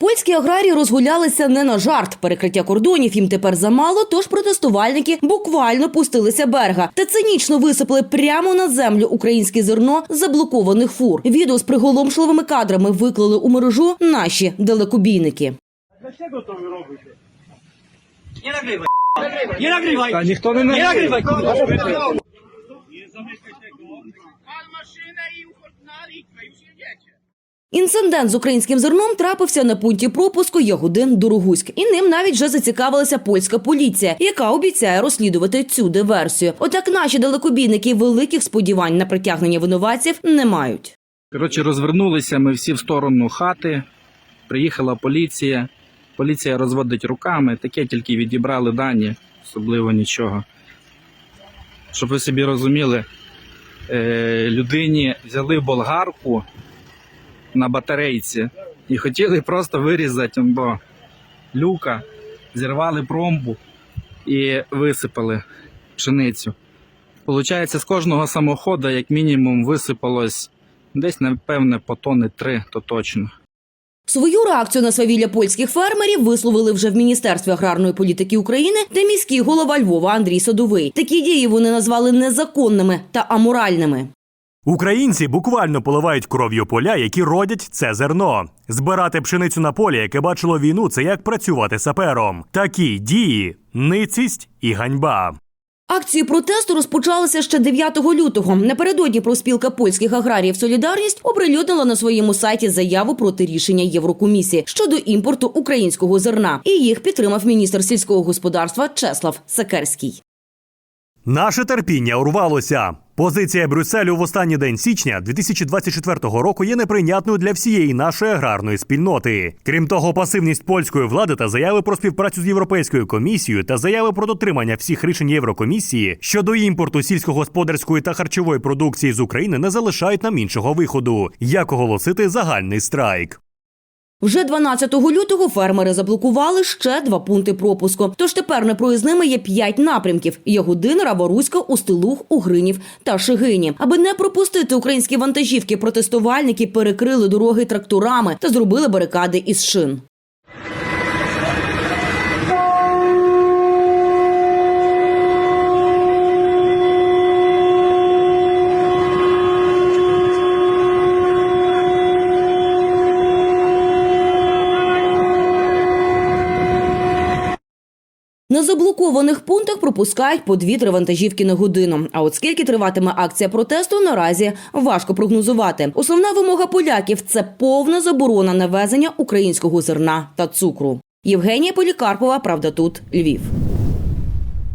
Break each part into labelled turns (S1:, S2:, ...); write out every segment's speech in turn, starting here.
S1: Польські аграрії розгулялися не на жарт. Перекриття кордонів їм тепер замало, тож протестувальники буквально пустилися берега та цинічно висипали прямо на землю українське зерно з заблокованих фур. Відео з приголомшливими кадрами виклали у мережу наші далекобійники.
S2: Dlaczego to robicie?
S3: Nie nagrywaj. Nie nagrywaj.
S2: Та ніхто не
S3: Nie nagrywaj.
S1: Інцидент з українським зерном трапився на пункті пропуску Ягодин Дорогуськ, і ним навіть вже зацікавилася польська поліція, яка обіцяє розслідувати цю диверсію. Однак наші далекобійники великих сподівань на притягнення винуватців не мають.
S4: Коротше, розвернулися ми всі в сторону хати. Приїхала поліція. Поліція розводить руками, таке тільки відібрали дані, особливо нічого. Щоб ви собі розуміли, е, людині взяли болгарку на батарейці і хотіли просто вирізати до люка, зірвали промбу і висипали пшеницю. Получається, з кожного самохода, як мінімум, висипалось Десь, напевне, по тони три, то точно.
S1: Свою реакцію на свавілля польських фермерів висловили вже в Міністерстві аграрної політики України та міський голова Львова Андрій Садовий. Такі дії вони назвали незаконними та аморальними.
S5: Українці буквально поливають кров'ю поля, які родять це зерно. Збирати пшеницю на полі, яке бачило війну, це як працювати сапером. Такі дії, ницість і ганьба.
S1: Акції протесту розпочалися ще 9 лютого. Напередодні профспілка польських аграріїв Солідарність оприлюднила на своєму сайті заяву проти рішення Єврокомісії щодо імпорту українського зерна. І їх підтримав міністр сільського господарства Чеслав Сакерський.
S5: Наше терпіння урвалося. Позиція Брюсселю в останній день січня 2024 року є неприйнятною для всієї нашої аграрної спільноти. Крім того, пасивність польської влади та заяви про співпрацю з Європейською комісією та заяви про дотримання всіх рішень Єврокомісії щодо імпорту сільськогосподарської та харчової продукції з України не залишають нам іншого виходу, як оголосити загальний страйк.
S1: Вже 12 лютого фермери заблокували ще два пункти пропуску. Тож тепер непроїзними є п'ять напрямків: Ягодин, Раворуська, Устилух, Угринів та Шигині. Аби не пропустити українські вантажівки, протестувальники перекрили дороги тракторами та зробили барикади із шин. На заблокованих пунктах пропускають по дві-три вантажівки на годину. А от скільки триватиме акція протесту, наразі важко прогнозувати. Основна вимога поляків це повна заборона на везення українського зерна та цукру. Євгенія Полікарпова, правда, тут Львів.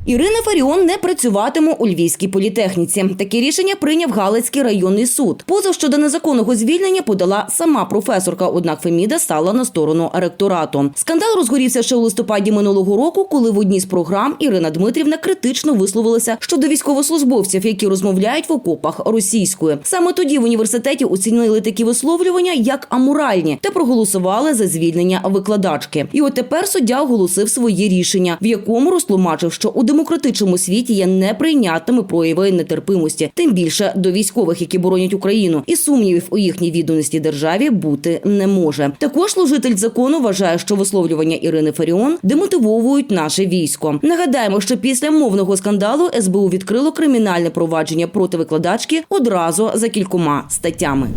S1: Ірина Фаріон не працюватиме у Львівській політехніці. Таке рішення прийняв Галицький районний суд. Позов щодо незаконного звільнення подала сама професорка. Однак Феміда стала на сторону ректорату. Скандал розгорівся ще у листопаді минулого року, коли в одній з програм Ірина Дмитрівна критично висловилася щодо військовослужбовців, які розмовляють в окопах російською. Саме тоді в університеті оцінили такі висловлювання як аморальні та проголосували за звільнення викладачки. І от тепер суддя оголосив своє рішення, в якому розтлумачив, що у демократичному світі є неприйнятними прояви нетерпимості, тим більше до військових, які боронять Україну, і сумнівів у їхній відданості державі бути не може. Також служитель закону вважає, що висловлювання Ірини Фаріон демотивовують наше військо. Нагадаємо, що після мовного скандалу СБУ відкрило кримінальне провадження проти викладачки одразу за кількома статтями.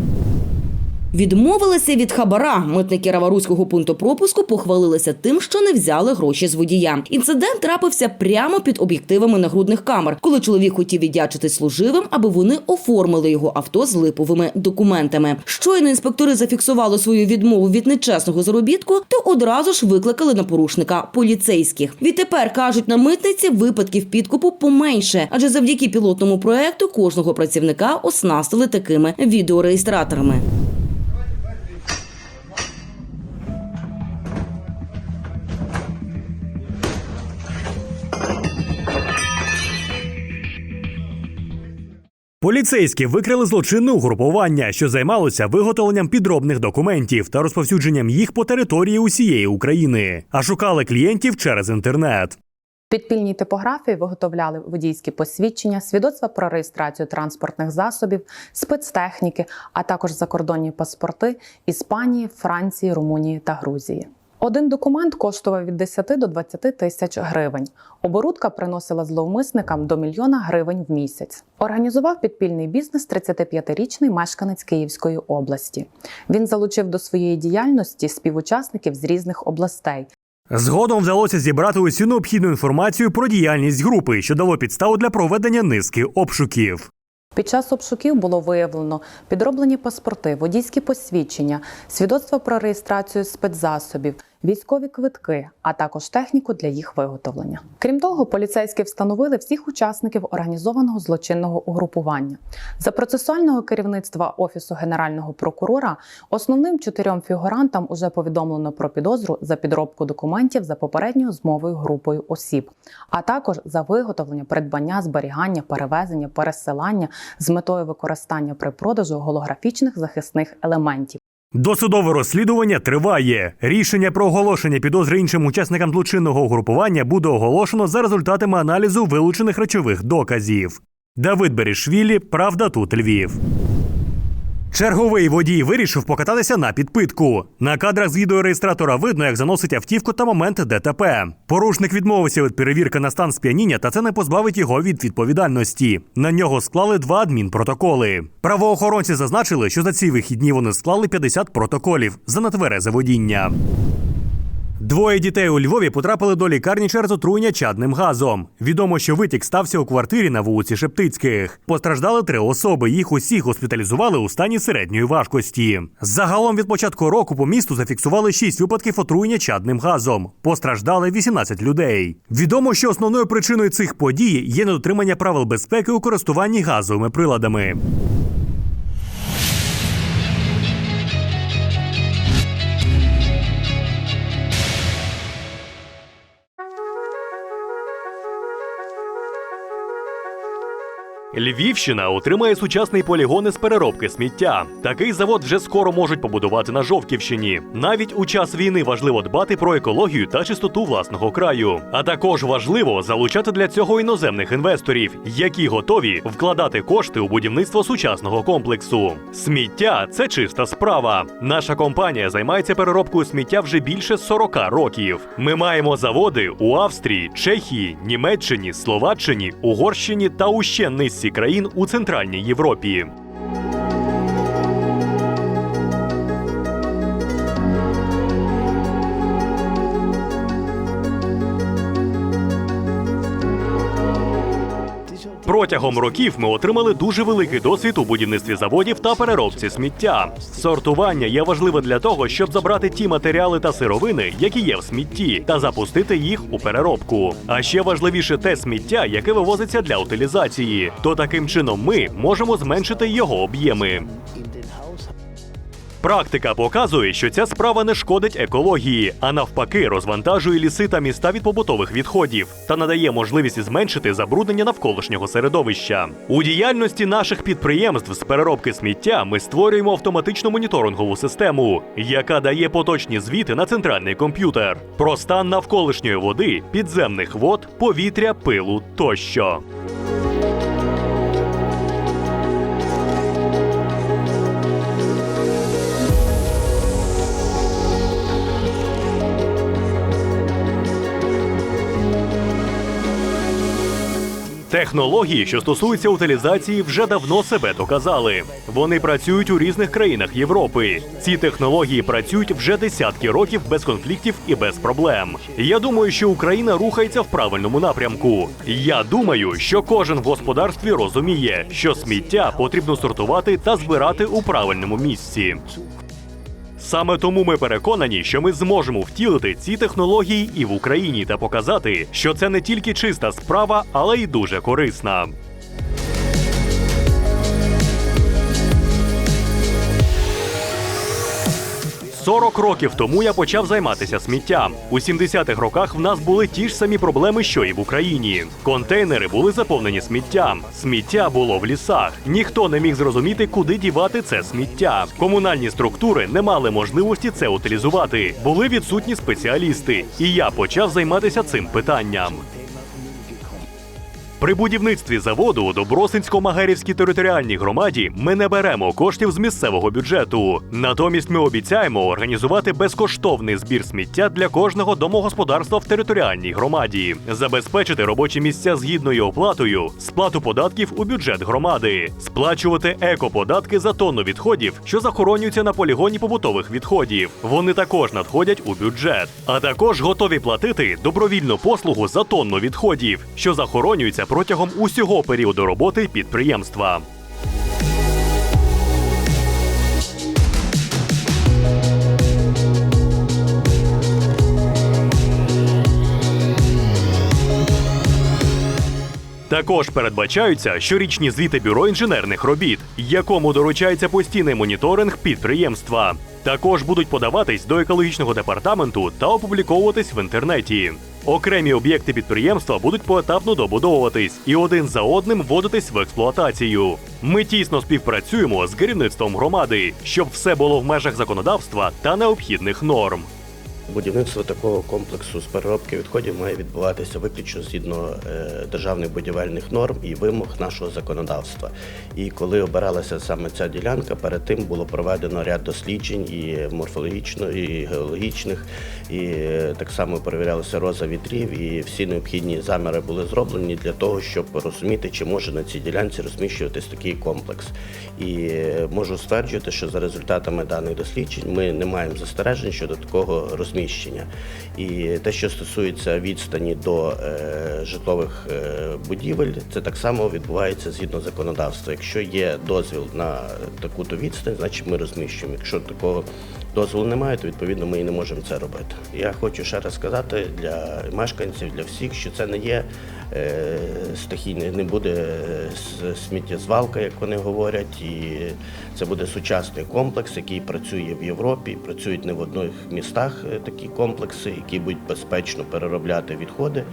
S1: Відмовилися від хабара. Митники Раваруського пункту пропуску похвалилися тим, що не взяли гроші з водія. Інцидент трапився прямо під об'єктивами нагрудних камер, коли чоловік хотів віддячити служивим, аби вони оформили його авто з липовими документами. Щойно інспектори зафіксували свою відмову від нечесного заробітку, то одразу ж викликали на порушника поліцейських. Відтепер кажуть на митниці випадків підкупу поменше, адже завдяки пілотному проекту кожного працівника оснастили такими відеореєстраторами.
S5: Поліцейські викрили злочинне угрупування, що займалося виготовленням підробних документів та розповсюдженням їх по території усієї України, а шукали клієнтів через інтернет.
S6: Підпільній типографії виготовляли водійські посвідчення, свідоцтва про реєстрацію транспортних засобів, спецтехніки, а також закордонні паспорти Іспанії, Франції, Румунії та Грузії. Один документ коштував від 10 до 20 тисяч гривень. Оборудка приносила зловмисникам до мільйона гривень в місяць. Організував підпільний бізнес 35-річний мешканець Київської області. Він залучив до своєї діяльності співучасників з різних областей,
S7: Згодом вдалося зібрати усю необхідну інформацію про діяльність групи, що дало підставу для проведення низки обшуків.
S6: Під час обшуків було виявлено підроблені паспорти, водійські посвідчення, свідоцтва про реєстрацію спецзасобів, військові квитки, а також техніку для їх виготовлення. Крім того, поліцейські встановили всіх учасників організованого злочинного угрупування. За процесуального керівництва офісу генерального прокурора основним чотирьом фігурантам уже повідомлено про підозру за підробку документів за попередньою змовою групою осіб, а також за виготовлення, придбання, зберігання, перевезення, пересилання з метою використання при продажу голографічних захисних елементів.
S7: Досудове розслідування триває. Рішення про оголошення підозри іншим учасникам злочинного угрупування буде оголошено за результатами аналізу вилучених речових доказів. Давид Берішвілі, Правда тут Львів. Черговий водій вирішив покататися на підпитку. На кадрах з відеореєстратора видно, як заносить автівку та момент ДТП. Порушник відмовився від перевірки на стан сп'яніння, та це не позбавить його від відповідальності. На нього склали два адмінпротоколи. Правоохоронці зазначили, що за ці вихідні вони склали 50 протоколів за нетверезе водіння. Двоє дітей у Львові потрапили до лікарні через отруєння чадним газом. Відомо, що витік стався у квартирі на вулиці Шептицьких. Постраждали три особи. Їх усіх госпіталізували у стані середньої важкості. Загалом від початку року по місту зафіксували шість випадків отруєння чадним газом. Постраждали 18 людей. Відомо, що основною причиною цих подій є недотримання правил безпеки у користуванні газовими приладами.
S5: Львівщина отримає сучасний полігон із переробки сміття. Такий завод вже скоро можуть побудувати на Жовківщині. Навіть у час війни важливо дбати про екологію та чистоту власного краю. А також важливо залучати для цього іноземних інвесторів, які готові вкладати кошти у будівництво сучасного комплексу. Сміття це чиста справа. Наша компанія займається переробкою сміття вже більше 40 років. Ми маємо заводи у Австрії, Чехії, Німеччині, Словаччині, Угорщині та у ще низці країн у Центральній Європі. Протягом років ми отримали дуже великий досвід у будівництві заводів та переробці сміття. Сортування є важливе для того, щоб забрати ті матеріали та сировини, які є в смітті, та запустити їх у переробку. А ще важливіше те сміття, яке вивозиться для утилізації. То таким чином ми можемо зменшити його об'єми. Практика показує, що ця справа не шкодить екології, а навпаки, розвантажує ліси та міста від побутових відходів та надає можливість зменшити забруднення навколишнього середовища. У діяльності наших підприємств з переробки сміття ми створюємо автоматичну моніторингову систему, яка дає поточні звіти на центральний комп'ютер про стан навколишньої води, підземних вод, повітря, пилу тощо. Технології, що стосуються утилізації, вже давно себе доказали. Вони працюють у різних країнах Європи. Ці технології працюють вже десятки років без конфліктів і без проблем. Я думаю, що Україна рухається в правильному напрямку. Я думаю, що кожен в господарстві розуміє, що сміття потрібно сортувати та збирати у правильному місці. Саме тому ми переконані, що ми зможемо втілити ці технології і в Україні та показати, що це не тільки чиста справа, але й дуже корисна. Сорок років тому я почав займатися сміттям. У 70-х роках в нас були ті ж самі проблеми, що і в Україні. Контейнери були заповнені сміттям. Сміття було в лісах. Ніхто не міг зрозуміти, куди дівати це сміття. Комунальні структури не мали можливості це утилізувати. Були відсутні спеціалісти, і я почав займатися цим питанням. При будівництві заводу у Добросинсько-Магерівській територіальній громаді ми не беремо коштів з місцевого бюджету. Натомість ми обіцяємо організувати безкоштовний збір сміття для кожного домогосподарства в територіальній громаді, забезпечити робочі місця з гідною оплатою, сплату податків у бюджет громади, сплачувати екоподатки за тонну відходів, що захоронюються на полігоні побутових відходів. Вони також надходять у бюджет, а також готові платити добровільну послугу за тонну відходів, що захоронюються протягом усього періоду роботи підприємства. Також передбачаються щорічні звіти бюро інженерних робіт, якому доручається постійний моніторинг підприємства. Також будуть подаватись до екологічного департаменту та опубліковуватись в інтернеті. Окремі об'єкти підприємства будуть поетапно добудовуватись і один за одним вводитись в експлуатацію. Ми тісно співпрацюємо з керівництвом громади, щоб все було в межах законодавства та необхідних норм.
S8: Будівництво такого комплексу з переробки відходів має відбуватися виключно згідно е, державних будівельних норм і вимог нашого законодавства. І коли обиралася саме ця ділянка, перед тим було проведено ряд досліджень і морфологічно, і геологічних, і е, так само перевірялася роза вітрів, і всі необхідні заміри були зроблені для того, щоб розуміти, чи може на цій ділянці розміщуватись такий комплекс. І е, можу стверджувати, що за результатами даних досліджень ми не маємо застережень щодо такого розміщення. І те, що стосується відстані до е, житлових е, будівель, це так само відбувається згідно законодавства. Якщо є дозвіл на таку-то відстань, значить ми розміщуємо. Якщо такого дозволу немає, то відповідно ми і не можемо це робити. Я хочу ще раз сказати для мешканців, для всіх, що це не є е, стихійне, не буде е, сміттєзвалка, як вони говорять, і це буде сучасний комплекс, який працює в Європі. Працюють не в одних містах е, такі комплекси, які будуть безпечно переробляти відходи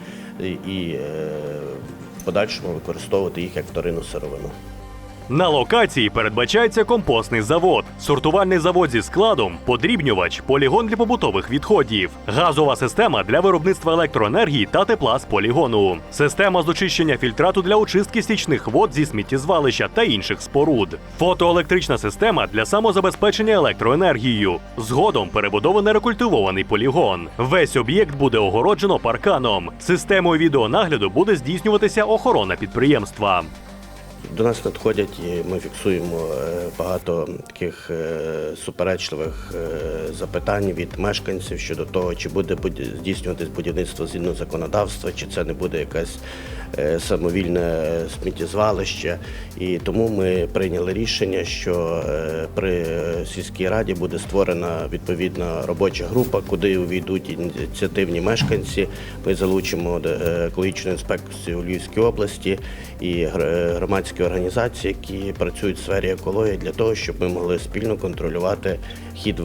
S8: і, в подальшому використовувати їх як вторинну сировину.
S5: На локації передбачається компостний завод, сортувальний завод зі складом, подрібнювач, полігон для побутових відходів, газова система для виробництва електроенергії та тепла з полігону, система з очищення фільтрату для очистки стічних вод зі сміттєзвалища та інших споруд, фотоелектрична система для самозабезпечення електроенергією. Згодом перебудований рекультивований полігон. Весь об'єкт буде огороджено парканом. Системою відеонагляду буде здійснюватися охорона підприємства.
S8: До нас надходять, і ми фіксуємо е, багато таких е, суперечливих е, запитань від мешканців щодо того, чи буде здійснюватись будівництво згідно законодавства, чи це не буде якесь е, самовільне сміттєзвалище. І тому ми прийняли рішення, що е, при сільській раді буде створена відповідна робоча група, куди увійдуть ініціативні мешканці. Ми залучимо е, екологічну інспекцію Львівській області і громадські організації, які працюють в сфері екології, для того, щоб ми могли спільно контролювати хід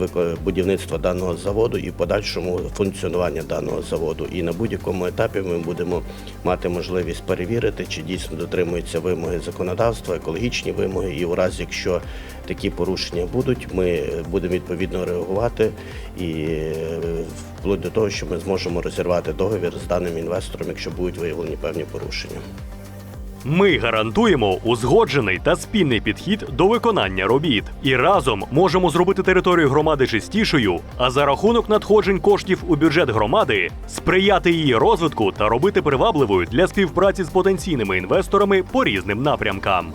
S8: будівництва даного заводу і подальшому функціонування даного заводу. І на будь-якому етапі ми будемо мати можливість перевірити, чи дійсно дотримуються вимоги законодавства, екологічні вимоги. І у разі, якщо такі порушення будуть, ми будемо відповідно реагувати і е, вплоть до того, що ми зможемо розірвати договір з даним інвестором, якщо будуть виявлені певні порушення.
S5: Ми гарантуємо узгоджений та спільний підхід до виконання робіт і разом можемо зробити територію громади чистішою, а за рахунок надходжень коштів у бюджет громади сприяти її розвитку та робити привабливою для співпраці з потенційними інвесторами по різним напрямкам.